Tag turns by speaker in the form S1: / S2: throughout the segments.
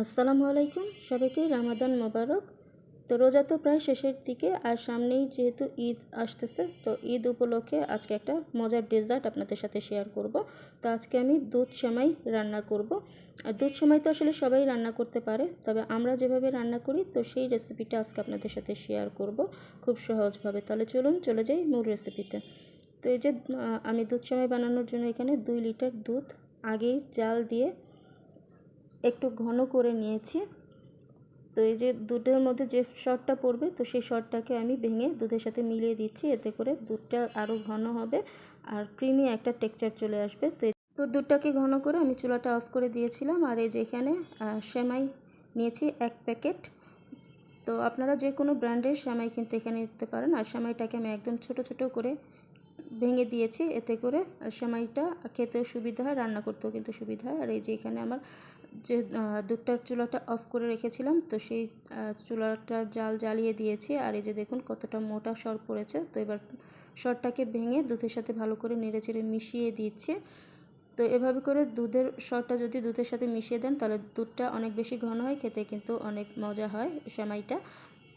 S1: আসসালামু আলাইকুম, সবাইকে রামাদান মোবারক। তো রোজা তো প্রায় শেষের দিকে, আর সামনেই যেহেতু ঈদ আসতেছে, তো ঈদ উপলক্ষে আজকে একটা মজার ডেজার্ট আপনাদের সাথে শেয়ার করব। তো আজকে আমি দুধ সেমাই রান্না করব। আর দুধ সেমাই তো আসলে সবাই রান্না করতে পারে, তবে আমরা যেভাবে রান্না করি, তো সেই রেসিপিটা আজকে আপনাদের সাথে শেয়ার করব খুব সহজভাবে। তাহলে চলুন চলে যাই মূল রেসিপিতে। তো এই যে আমি দুধ সেমাই বানানোর জন্য এখানে দুই লিটার দুধ আগেই জাল দিয়ে একটু ঘন করে নিয়েছি। তো এই যে দুধের মধ্যে যে শর্টটা পড়বে তো সেই শর্টটাকে আমি ভেঙে দুধের সাথে মিলিয়ে দিচ্ছি। এতে করে দুধটা আরও ঘন হবে আর ক্রিমি একটা টেক্সচার চলে আসবে। তো তো দুধটাকে ঘন করে আমি চুলাটা অফ করে দিয়েছিলাম। আর এই যে এখানে আহ, সেমাই নিয়েছি এক প্যাকেট। তো আপনারা যে কোনো ব্র্যান্ডের সেমাই কিন্তু এখানে নিতে পারেন। আর সেমাইটাকে আমি একদম ছোট ছোট করে ভেঙে দিয়েছি, এতে করে সেমাইটা খেতেও সুবিধা হয়, রান্না করতেও কিন্তু সুবিধা হয়। আর এই যে এখানে আমার যে দুধটার চুলাটা অফ করে রেখেছিলাম, তো সেই চুলাটার জাল জ্বালিয়ে দিয়েছি। আর এই যে দেখুন কতটা মোটা সর পড়েছে, তো এবার সরটাকে ভেঙে দুধের সাথে ভালো করে নেড়ে চেড়ে মিশিয়ে দিচ্ছে। তো এভাবে করে দুধের সরটা যদি দুধের সাথে মিশিয়ে দেন, তাহলে দুধটা অনেক বেশি ঘন হয়, খেতে কিন্তু অনেক মজা হয় সেমাইটা।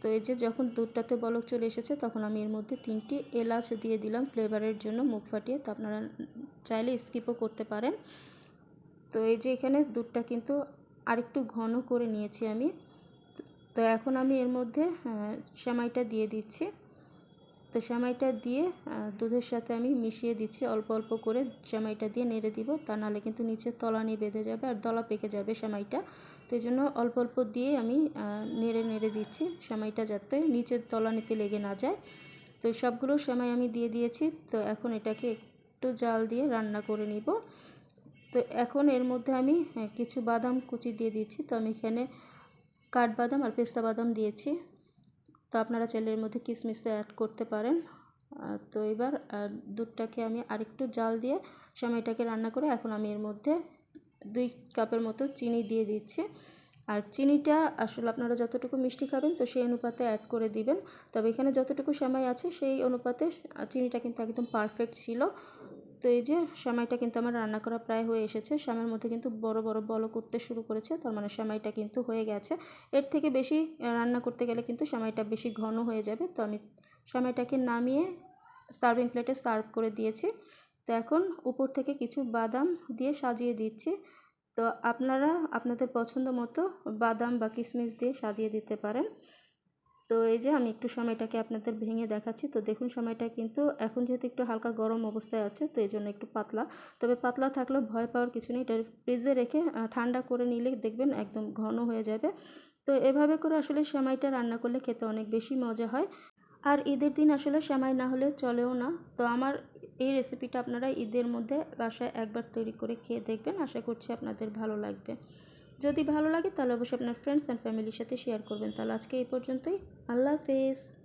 S1: তো এই যে যখন দুধটাতে বলক চলে এসেছে তখন আমি এর মধ্যে তিনটি এলাচ দিয়ে দিলাম ফ্লেভারের জন্য মুখ ফাটিয়ে। তো আপনারা চাইলে স্কিপও করতে পারেন। তো এই যে এখানে দুধটা কিন্তু আরেকটু ঘন করে নিয়েছি আমি। তো এখন আমি এর মধ্যে আহ, সেমাইটা দিয়ে দিচ্ছি। তো সেমাইটা দিয়ে দুধের সাথে আমি মিশিয়ে দিচ্ছি। অল্প অল্প করে সেমাইটা দিয়ে নেড়ে দিব। তা নাহলে কিন্তু নিচে তলানি বেঁধে যাবে আর দলা পেকে যাবে সেমাইটা। তো এই জন্য অল্প অল্প দিয়ে আমি নেড়ে নেড়ে দিচ্ছি সেমাইটা যাতে নিচের তলানিতে লেগে না যায়। তো সবগুলো সেমাই আমি দিয়ে দিয়েছি। তো এখন এটাকে একটু জাল দিয়ে রান্না করে নিব। তো এখন এর মধ্যে আমি কিছু বাদাম কুচি দিয়ে দিচ্ছি। তো আমি এখানে কাঠবাদাম আর পেস্তা বাদাম দিয়েছি। তো আপনারা চাইলে এর মধ্যে কিশমিশও অ্যাড করতে পারেন। তো এবার দুধটাকে আমি আরেকটু জাল দিয়ে সময়টাকে রান্না করে এখন আমি এর মধ্যে দুই কাপের মতো চিনি দিয়ে দিচ্ছি। আর চিনিটা আসলে আপনারা যতটুকু মিষ্টি খাবেন তো সেই অনুপাতে অ্যাড করে দিবেন। তবে এখানে যতটুকু সময় আছে সেই অনুপাতে চিনিটা কিন্তু একদম পারফেক্ট ছিল। তো এই যে সময়টা কিন্তু আমার রান্না করা প্রায় হয়ে এসেছে। সময়ের মধ্যে কিন্তু বড় বড় বলো করতে শুরু করেছে। তার মানে সময়টা কিন্তু হয়ে গেছে। এর থেকে বেশি রান্না করতে গেলে কিন্তু সময়টা বেশি ঘন হয়ে যাবে। তো আমি সময়টাকে নামিয়ে সার্ভিং প্লেটে সার্ভ করে দিয়েছি। তো এখন উপর থেকে কিছু বাদাম দিয়ে সাজিয়ে দিচ্ছি। তো আপনারা আপনাদের পছন্দ মতো বাদাম বা কিশমিশ দিয়ে সাজিয়ে দিতে পারেন। তো এই যে আমি একটু সময়টাকে আপনাদের ভেঙে দেখাচ্ছি, তো দেখুন সময়টা কিন্তু এখন যেহেতু একটু হালকা গরম অবস্থায় আছে, তো এই জন্য একটু পাতলা। তবে পাতলা থাকলেও ভয় পাওয়ার কিছু নেই, এটা ফ্রিজে রেখে ঠান্ডা করে নিলে দেখবেন একদম ঘন হয়ে যাবে। তো এভাবে করে আসলে সেমাইটা রান্না করলে খেতে অনেক বেশি মজা হয়। আর ঈদের দিন আসলে সেমাই না হলে চলেও না। তো আমার এই রেসিপিটা আপনারা ঈদের মধ্যে বাসায় একবার তৈরি করে খেয়ে দেখবেন, আশা করছি আপনাদের ভালো লাগবে। যদি ভালো লাগে তাহলে অবশ্যই আপনার ফ্রেন্ডস অ্যান্ড ফ্যামিলির সাথে শেয়ার করবেন। তাহলে আজকে এই পর্যন্তই। আল্লাহ হাফেজ।